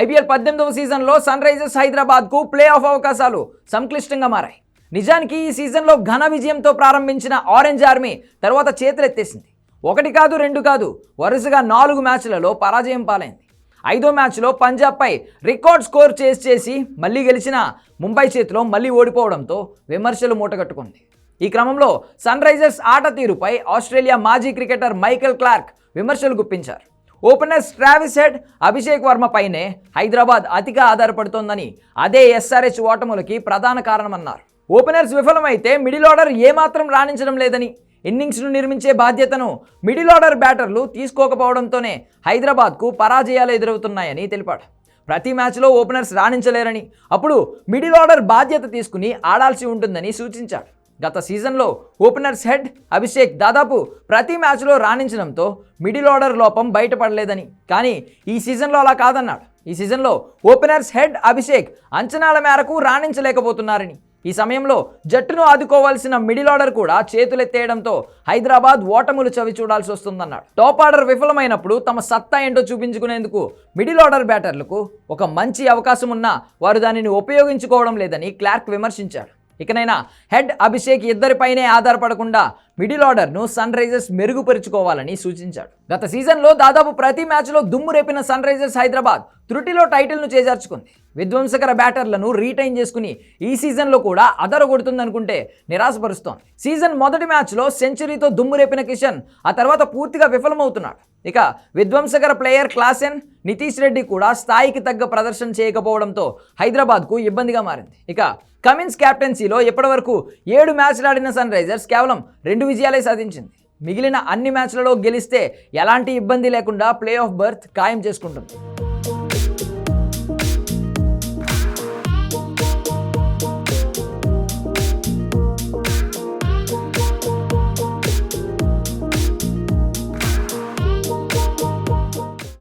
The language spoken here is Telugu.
ఐపీఎల్ పద్దెనిమిదవ సీజన్లో సన్ రైజర్స్ హైదరాబాద్కు ప్లే ఆఫ్ అవకాశాలు సంక్లిష్టంగా మారాయి. నిజానికి ఈ సీజన్లో ఘన విజయంతో ప్రారంభించిన ఆరెంజ్ ఆర్మీ తర్వాత చేతులెత్తేసింది. ఒకటి కాదు రెండు కాదు వరుసగా నాలుగు మ్యాచ్లలో పరాజయం పాలైంది. ఐదో మ్యాచ్లో పంజాబ్పై రికార్డ్ స్కోర్ చేసి చేసి మళ్ళీ గెలిచిన ముంబై చేతిలో మళ్ళీ ఓడిపోవడంతో విమర్శలు మూటగట్టుకుంది. ఈ క్రమంలో సన్ రైజర్స్ ఆట తీరుపై ఆస్ట్రేలియా మాజీ క్రికెటర్ మైకెల్ క్లార్క్ విమర్శలు గుప్పించారు. Openers Travis Head Abhishek Varma పైనే హైదరాబాద్ అతిగా ఆధారపడుతోందని అదే ఎస్ఆర్హెచ్ ఓటములకి ప్రధాన కారణమన్నారు. ఓపెనర్స్ విఫలమైతే మిడిల్ ఆర్డర్ ఏమాత్రం రాణించడం లేదని ఇన్నింగ్స్ను నిర్మించే బాధ్యతను మిడిల్ ఆర్డర్ బ్యాటర్లు తీసుకోకపోవడంతోనే హైదరాబాద్కు పరాజయాలు ఎదురవుతున్నాయని తెలిపాడు. ప్రతి మ్యాచ్లో ఓపెనర్స్ రాణించలేరని అప్పుడు మిడిల్ ఆర్డర్ బాధ్యత తీసుకుని ఆడాల్సి ఉంటుందని సూచించాడు. గత సీజన్లో ఓపెనర్స్ హెడ్ అభిషేక్ దాదాపు ప్రతి మ్యాచ్లో రాణించడంతో మిడిల్ ఆర్డర్ లోపం బయటపడలేదని. కానీ ఈ సీజన్లో అలా కాదన్నాడు. ఈ సీజన్లో ఓపెనర్స్ హెడ్ అభిషేక్ అంచనాల మేరకు రాణించలేకపోతున్నారని. ఈ సమయంలో జట్టును ఆదుకోవాల్సిన మిడిల్ ఆర్డర్ కూడా చేతులెత్తేయడంతో హైదరాబాద్ ఓటములు చవి చూడాల్సి వస్తుందన్నాడు. టాప్ ఆర్డర్ విఫలమైనప్పుడు తమ సత్తా ఏంటో చూపించుకునేందుకు మిడిల్ ఆర్డర్ బ్యాటర్లకు ఒక మంచి అవకాశం ఉన్నా వారు దానిని ఉపయోగించుకోవడం లేదని క్లార్క్ విమర్శించాడు. ఇకనైనా హెడ్ అభిషేక్ ఇద్దరిపైనే ఆధారపడకుండా మిడిల్ ఆర్డర్ను సన్ రైజర్స్ మెరుగుపరుచుకోవాలని సూచించాడు. గత సీజన్లో దాదాపు ప్రతి మ్యాచ్లో దుమ్ము రేపిన సన్ రైజర్స్ హైదరాబాద్ త్రుటిలో టైటిల్ను చేజార్చుకుంది. విధ్వంసకర బ్యాటర్లను రీటైన్ చేసుకుని ఈ సీజన్లో కూడా అదరగొడుతుందనుకుంటే నిరాశపరుస్తోంది. సీజన్ మొదటి మ్యాచ్లో సెంచరీతో దుమ్ము రేపిన కిషన్ ఆ తర్వాత పూర్తిగా విఫలమవుతున్నాడు. ఇక విధ్వంసకర ప్లేయర్ క్లాసెన్ నితీష్ రెడ్డి కూడా స్థాయికి తగ్గ ప్రదర్శన చేయకపోవడంతో హైదరాబాద్కు ఇబ్బందిగా మారింది. ఇక కమిన్స్ క్యాప్టెన్సీలో ఇప్పటివరకు ఏడు మ్యాచ్లు ఆడిన సన్ రైజర్స్ కేవలం రెండు విజయాలే సాధించింది. మిగిలిన అన్ని మ్యాచ్లలో గెలిస్తే ఎలాంటి ఇబ్బంది లేకుండా ప్లే ఆఫ్ బర్త్ ఖాయం చేసుకుంటుంది.